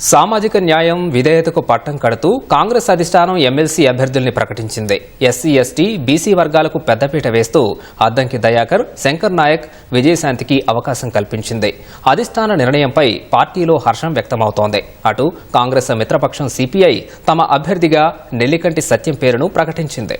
సామాజిక న్యాయం విధేయతకు పట్టం కడుతూ కాంగ్రెస్ అధిష్టానం ఎమ్మెల్సీ అభ్యర్థుల్ని ప్రకటించింది. ఎస్సీ ఎస్టీ బీసీ వర్గాలకు పెద్దపీట వేస్తూ అద్దంకి దయాకర్ శంకర్ నాయక్ విజయశాంతికి అవకాశం కల్పించింది. అధిష్టాన నిర్ణయంపై పార్టీలో హర్షం వ్యక్తమవుతోంది. అటు కాంగ్రెస్ మిత్రపక్షం సిపిఐ తమ అభ్యర్థిగా నెల్లికంటి సత్యం పేరును ప్రకటించింది.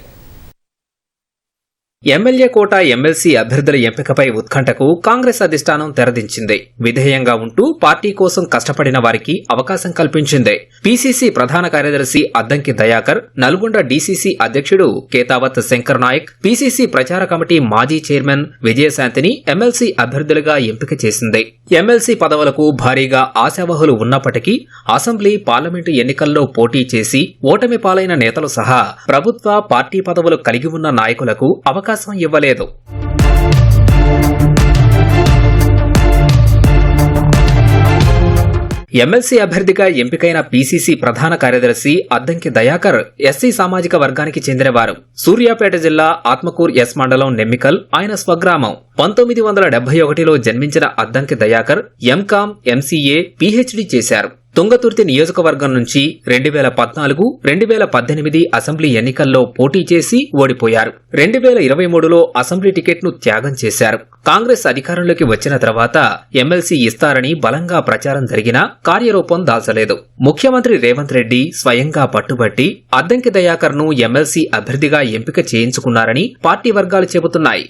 ఎమ్మెల్యే కోట ఎమ్మెల్సీ అభ్యర్థుల ఎంపికపై ఉత్కంఠకు కాంగ్రెస్ అధిష్టానం తెరదించింది. విధేయంగా ఉంటూ పార్టీ కోసం కష్టపడిన వారికి అవకాశం కల్పించింది. పీసీసీ ప్రధాన కార్యదర్శి అద్దంకి దయాకర్ నల్గొండ డీసీసీ అధ్యక్షుడు కేతావత్ శంకర్ నాయక్ పీసీసీ ప్రచార కమిటీ మాజీ చైర్మన్ విజయశాంతిని ఎమ్మెల్సీ అభ్యర్థులుగా ఎంపిక చేసింది. ఎమ్మెల్సీ పదవులకు భారీగా ఆశావహులు ఉన్నప్పటికీ అసెంబ్లీ పార్లమెంటు ఎన్నికల్లో పోటీ చేసి ఓటమి పాలైన నేతలు సహా ప్రభుత్వ పార్టీ పదవులు కలిగి ఉన్న నాయకులకు అవకాశం ఇవ్వలేదు. ఎమ్మెల్సీ అభ్యర్థిగా ఎంపికైన పీసీసీ ప్రధాన కార్యదర్శి అద్దంకి దయాకర్ ఎస్సీ సామాజిక వర్గానికి చెందినవారు. సూర్యాపేట జిల్లా ఆత్మకూర్ ఎస్ మండలం నెమ్మికల్ ఆయన స్వగ్రామం. పంతొమ్మిది వందల డెబ్బై ఒకటిలో జన్మించిన Addanki Dayakar M Com MCA PhD చేశారు. తుంగతుర్తి నియోజకవర్గం నుంచి రెండు వేల పద్నాలుగు రెండు వేల పద్దెనిమిది అసెంబ్లీ ఎన్నికల్లో పోటీ చేసి ఓడిపోయారు. రెండు వేల ఇరవై మూడులో అసెంబ్లీ టికెట్ను త్యాగం చేశారు. కాంగ్రెస్ అధికారంలోకి వచ్చిన తర్వాత ఎమ్మెల్సీ ఇస్తారని బలంగా ప్రచారం జరిగినా కార్యరూపం దాల్చలేదు ముఖ్యమంత్రి రేవంత్ రెడ్డి స్వయంగా పట్టుబట్టి అద్దంకి దయాకర్ను ఎమ్మెల్సీ అభ్యర్థిగా ఎంపిక చేయించుకున్నారని పార్టీ వర్గాలు చెబుతున్నాయి.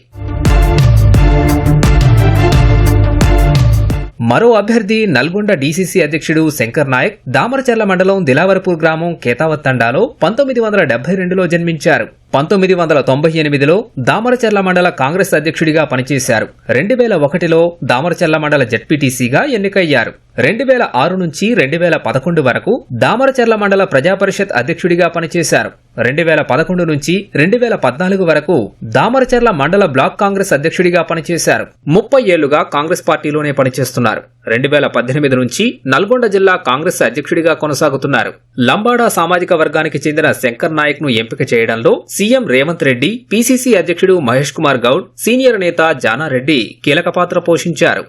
మరో అభ్యర్థి నల్గొండ డీసీసీ అధ్యక్షుడు శంకర్ నాయక్ దామరచర్ల మండలం దిలావరపూర్ గ్రామం కేతావత్ తండాలో పంతొమ్మిది వందల డెబ్బై రెండులో జన్మించారు. పంతొమ్మిది వందల తొంభై ఎనిమిదిలో దామరచెర్ల మండల కాంగ్రెస్ అధ్యక్షుడిగా పనిచేశారు. రెండు వేల ఒకటిలో దామరచెర్ల మండల జడ్పీటీసీగా ఎన్నికయ్యారు. రెండు వేల ఆరు నుంచి రెండు వేల పదకొండు వరకు దామరచెర్ల మండల ప్రజాపరిషత్ అధ్యక్షుడిగా పనిచేశారు. రెండు వేల పదకొండు నుంచి రెండు వేల పద్నాలుగు వరకు దామరచెర్ల మండల బ్లాక్ కాంగ్రెస్ అధ్యక్షుడిగా పనిచేశారు. ముప్పై ఏళ్ళుగా కాంగ్రెస్ పార్టీలోనే పనిచేస్తున్నారు. రెండు వేల పద్దెనిమిది నుంచి నల్గొండ జిల్లా కాంగ్రెస్ అధ్యక్షుడిగా కొనసాగుతున్నారు. లంబాడా సామాజిక వర్గానికి చెందిన శంకర్ నాయక్ను ఎంపిక చేయడంలో సీఎం రేవంత్ రెడ్డి పీసీసీ అధ్యక్షుడు మహేష్ కుమార్ గౌడ్ సీనియర్ నేత జానారెడ్డి కీలక పాత్ర పోషించారు.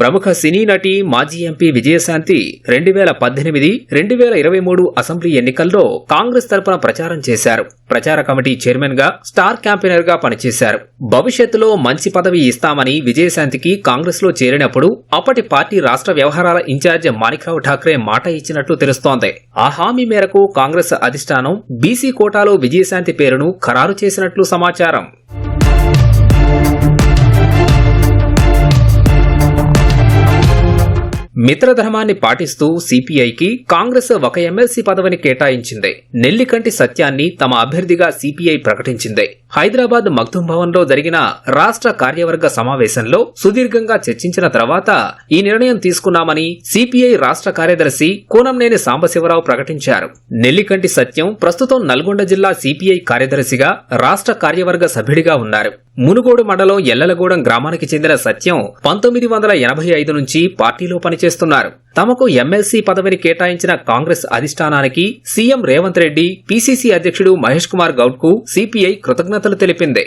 ప్రముఖ సినీ నటి మాజీ ఎంపీ విజయశాంతి రెండు వేల పద్దెనిమిది రెండు వేల ఇరవై మూడు అసెంబ్లీ ఎన్నికల్లో కాంగ్రెస్ తరపున ప్రచారం చేశారు. ప్రచార కమిటీ చైర్మన్గా స్టార్ క్యాంపెయినర్గా పనిచేశారు. భవిష్యత్తులో మంచి పదవి ఇస్తామని విజయశాంతికి కాంగ్రెస్లో చేరినప్పుడు అప్పటి పార్టీ రాష్ట్ర వ్యవహారాల ఇన్ఛార్జ్ మాణిక్రావు ఠాక్రే మాట ఇచ్చినట్లు తెలుస్తోంది. ఆ హామీ మేరకు కాంగ్రెస్ అధిష్టానం బీసీ కోటాలో విజయశాంతి పేరును ఖరారు చేసినట్లు సమాచారం. మిత్రధర్మాన్ని పాటిస్తూ సిపిఐకి కాంగ్రెస్ ఒక ఎమ్మెల్సీ పదవిని కేటాయించింది. నెల్లికంటి సత్యాన్ని తమ అభ్యర్థిగా సిపిఐ ప్రకటించింది. హైదరాబాద్ మగ్దుం భవన్లో జరిగిన రాష్ట్ర కార్యవర్గ సమావేశంలో సుదీర్ఘంగా చర్చించిన తర్వాత ఈ నిర్ణయం తీసుకున్నామని సిపిఐ రాష్ట్ర కార్యదర్శి కూనంనేని సాంబశివరావు ప్రకటించారు. నెల్లికంటి సత్యం ప్రస్తుతం నల్గొండ జిల్లా సిపిఐ కార్యదర్శిగా రాష్ట్ర కార్యవర్గ సభ్యుడిగా ఉన్నారు. మునుగోడు మండలం ఎల్లలగూడెం గ్రామానికి చెందిన సత్యం పంతొమ్మిది వందల ఎనభై ఐదు నుంచి పార్టీలో చేస్తున్నారు తమకు ఎమ్మెల్సీ పదవిని కేటాయించిన కాంగ్రెస్ అధిష్టానానికి సీఎం రేవంత్ రెడ్డి పీసీసీ అధ్యక్షుడు మహేష్ కుమార్ గౌడ్కు సిపిఐ కృతజ్ఞతలు తెలిపింది.